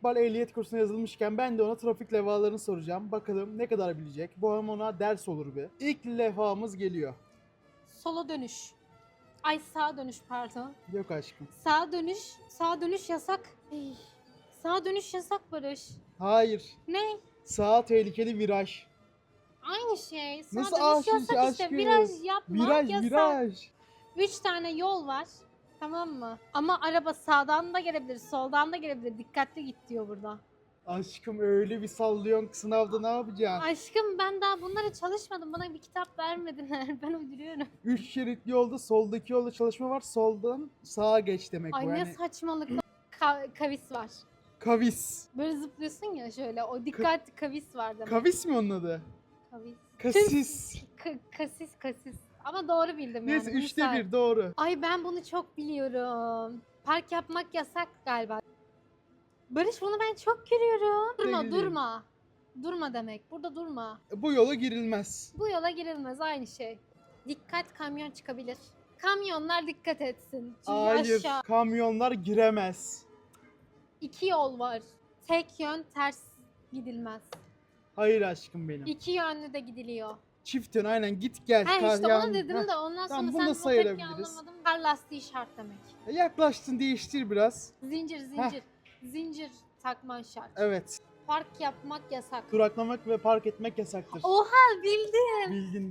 İkbal ehliyet kursuna yazılmışken ben de ona trafik levhalarını soracağım. Bakalım ne kadar bilecek. Bu hem ona ders olur bir. İlk levhamız geliyor. Sola dönüş. Ay sağa dönüş pardon. Yok aşkım. Sağa dönüş. Sağa dönüş yasak. Ey, Sağa dönüş yasak Barış. Hayır. Ne? Sağ tehlikeli viraj. Aynı şey. Sağ Nasıl dönüş aşk- yasak işte. aşkım? Viraj yapmak Viraj, yasak. viraj. Üç tane yol var. Tamam mı? Ama araba sağdan da gelebilir, soldan da gelebilir. Dikkatli git diyor burada. Aşkım öyle bir sallıyorsun sınavda ne yapacaksın? Aşkım ben daha bunlara çalışmadım. Bana bir kitap vermediler. Ben uyduruyorum. Üç şeritli yolda soldaki yolda çalışma var. Soldan sağa geç demek Ay bu. ne Yani saçmalık. Ka- kavis var. kavis. Böyle zıplıyorsun ya şöyle. O dikkat kavis var demek. Kavis mi onun adı? kavis. Kasis. Ka- kasis kasis. Ama doğru bildim yani. Neyse bunu üçte say. bir doğru. Ay ben bunu çok biliyorum. Park yapmak yasak galiba. Barış bunu ben çok görüyorum. Durma Sevgilim. durma. Durma demek. Burada durma. Bu yola girilmez. Bu yola girilmez aynı şey. Dikkat kamyon çıkabilir. Kamyonlar dikkat etsin. Çünkü Hayır. aşağı Kamyonlar giremez. iki yol var. Tek yön ters gidilmez. Hayır aşkım benim. İki yönlü de gidiliyor. Çift yön aynen git gel. Ha Kar- işte yan- onu dedim Heh, de ondan tamam, sonra bunu da sen bu tepkiyi sayılabiliriz. anlamadın. Kar lastiği şart demek. Yaklaştın değiştir biraz. Zincir zincir. Zincir takman şart. Evet. Park yapmak yasak. Duraklamak ve park etmek yasaktır. Oha bildim. Bildin